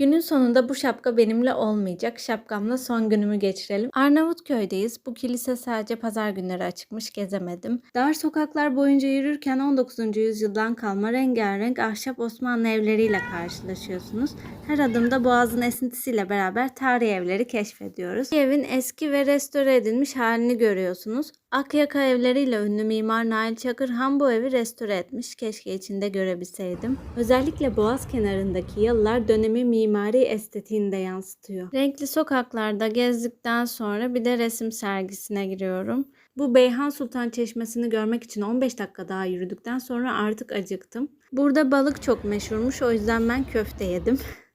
Günün sonunda bu şapka benimle olmayacak. Şapkamla son günümü geçirelim. Arnavutköy'deyiz. Bu kilise sadece pazar günleri açıkmış. Gezemedim. Dar sokaklar boyunca yürürken 19. yüzyıldan kalma rengarenk ahşap Osmanlı evleriyle karşılaşıyorsunuz. Her adımda boğazın esintisiyle beraber tarihi evleri keşfediyoruz. Evin eski ve restore edilmiş halini görüyorsunuz. Akyaka evleriyle ünlü mimar Nail Çakırhan bu evi restore etmiş. Keşke içinde görebilseydim. Özellikle boğaz kenarındaki yalılar dönemi mimari estetiğini de yansıtıyor. Renkli sokaklarda gezdikten sonra bir de resim sergisine giriyorum. Bu Beyhan Sultan Çeşmesi'ni görmek için 15 dakika daha yürüdükten sonra artık acıktım. Burada balık çok meşhurmuş o yüzden ben köfte yedim.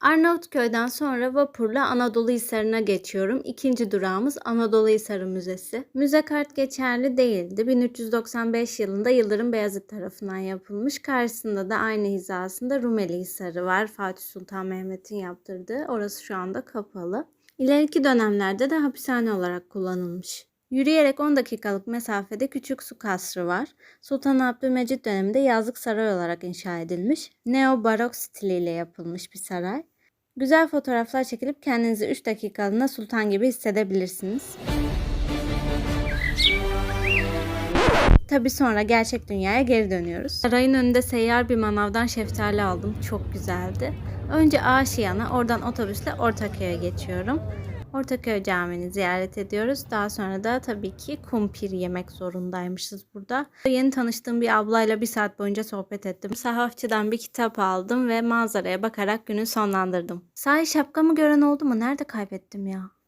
Arnavutköy'den sonra vapurla Anadolu Hisarı'na geçiyorum. İkinci durağımız Anadolu Hisarı Müzesi. Müze kart geçerli değildi. 1395 yılında Yıldırım Beyazıt tarafından yapılmış. Karşısında da aynı hizasında Rumeli Hisarı var. Fatih Sultan Mehmet'in yaptırdığı. Orası şu anda kapalı. İleriki dönemlerde de hapishane olarak kullanılmış. Yürüyerek 10 dakikalık mesafede küçük su kasrı var. Sultan Abdülmecit döneminde yazlık saray olarak inşa edilmiş. Neo barok stiliyle yapılmış bir saray. Güzel fotoğraflar çekilip kendinizi 3 dakikalığına sultan gibi hissedebilirsiniz. Tabi sonra gerçek dünyaya geri dönüyoruz. Sarayın önünde seyyar bir manavdan şeftali aldım. Çok güzeldi. Önce Aşiyan'a, oradan otobüsle Ortaköy'e geçiyorum. Ortaköy Camii'ni ziyaret ediyoruz. Daha sonra da tabii ki kumpir yemek zorundaymışız burada. Yeni tanıştığım bir ablayla bir saat boyunca sohbet ettim. Sahafçıdan bir kitap aldım ve manzaraya bakarak günü sonlandırdım. Sahi şapkamı gören oldu mu? Nerede kaybettim ya?